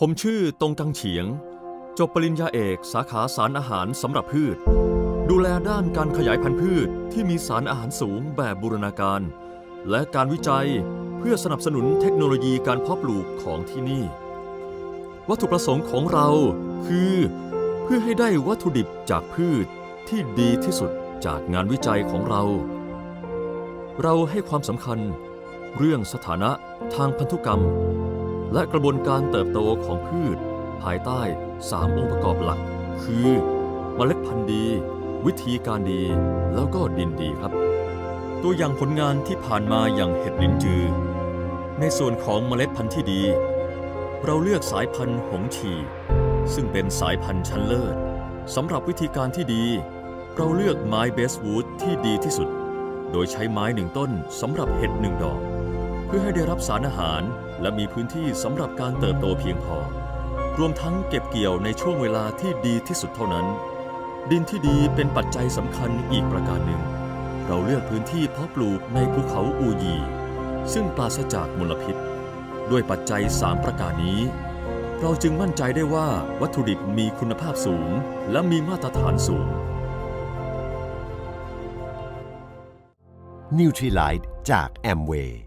ผมชื่อตงกังเฉียง จบปริญญาเอกสาขาสารอาหารสำหรับพืช ดูแลด้านการขยายพันธุ์พืชที่มีสารอาหารสูงแบบบูรณาการ และการวิจัยเพื่อสนับสนุนเทคโนโลยีการเพาะปลูกของที่นี่ วัตถุประสงค์ของเราคือ เพื่อให้ได้วัตถุดิบจากพืชที่ดีที่สุดจากงานวิจัยของเรา เราให้ความสำคัญเรื่องสถานะทางพันธุกรรม และกระบวนการเติบโตของพืช ภายใต้ 3 องค์ประกอบหลัก คือเมล็ดพันธุ์ดี วิธีการดี แล้วก็ดินดีครับ ตัวอย่างผลงานที่ผ่านมาอย่างเห็ดลินจือ ในส่วนของเมล็ดพันธุ์ที่ดี เราเลือกสายพันธุ์หงฉีซึ่งเป็นสายพันธุ์ชั้นเลิศสำหรับวิธีการที่ดี เราเลือกไม้เบสวูดที่ดีที่สุด โดยใช้ไม้หนึ่งต้นสำหรับเห็ดหนึ่งดอก เพื่อให้ได้รับสารอาหาร และมีพื้นที่สำหรับการเติบโตเพียงพอ รวมทั้งเก็บเกี่ยวในช่วงเวลาที่ดีที่สุดเท่านั้น ดินที่ดีเป็นปัจจัยสำคัญอีกประการหนึ่ง เราเลือกพื้นที่เพาะปลูกในภูเขาอูยี ซึ่งปราศจากมลพิษ ด้วยปัจจัย 3 ประการนี้ เราจึงมั่นใจได้ว่าวัตถุดิบมีคุณภาพสูง และมีมาตรฐานสูงนิวทรีไลท์จากแอมเวย์